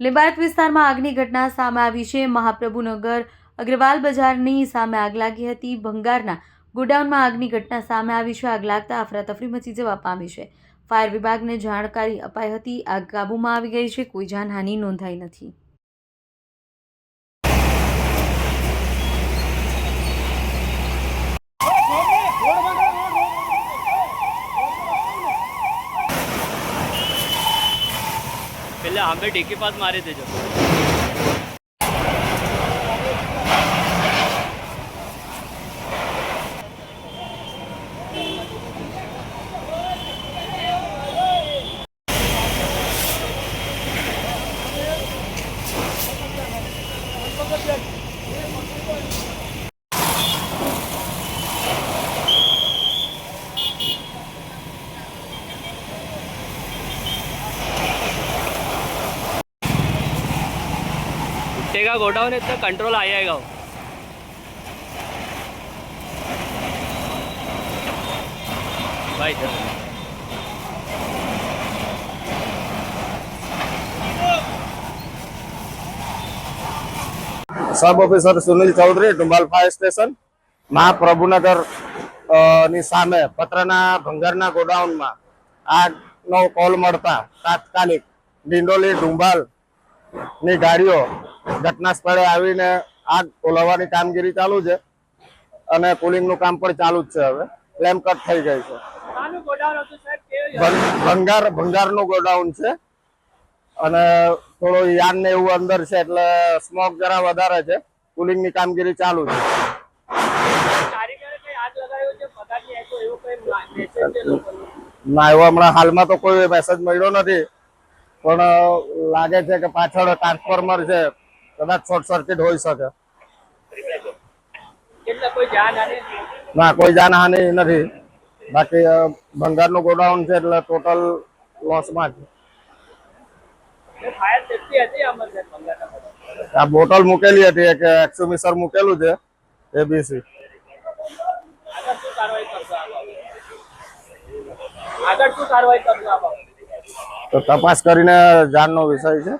લિંબાયત વિસ્તારમાં આગની ઘટના સામે આવી છે. મહાપ્રભુનગર અગ્રવાલ બજારની સામે આગ લાગી હતી. ભંગારના ગોડાઉનમાં આગની ઘટના સામે આવી છે. આગ લાગતા અફરાતફરી મચી જવા પામી છે. ફાયર વિભાગને જાણકારી અપાઈ હતી. આગ કાબૂમાં આવી ગઈ છે. કોઈ જાનહાનિ નોંધાઈ નથી. पहले हमें डी के पास मारे थे जो उठेगा गोडाउन इतना कंट्रोल आ जाएगा वो भाई इधर। Sub officer Sunil Chaudhary Dumbal fire station Mahaprabhunagar અ, ની સામે પત્રના ભંગારના ગોડાઉનમાં આગનો કોલ મળતા તાત્કાલિક ડિંડોલી ડુંબાલ ની ગાડીઓ ઘટના સ્થળે આવીને આગ ઓલવવાની કામગીરી ચાલુ છે અને કુલિંગનું કામ પણ ચાલુ જ છે હવે. ફ્લેમ કટ થઈ ગઈ છે. ભંગાર ભંગારનું ગોડાઉન છે. અને થોડો યાન ને એવું અંદર છે એટલે સ્મોક જરા વધારે છે. કુલિંગની કામગીરી ચાલુ છે. ના એવો હમણાં હાલમાં તો કોઈ મેસેજ મળ્યો નથી. પણ લાગે છે કે પાછળ ટ્રાન્સફોર્મર છે. કદાચ શોર્ટ સર્કિટ હોઈ શકે. ના કોઈ જાનહાનિ નથી. બાકી ભંગારનું ગોડાઉન છે એટલે ટોટલ લોસમાં છે આ બોટલ મૂકેલી હતી એક એક્સુમિસર મૂકેલું છે એબીસી? તો તપાસ કરીને જાણનો વિષય છે.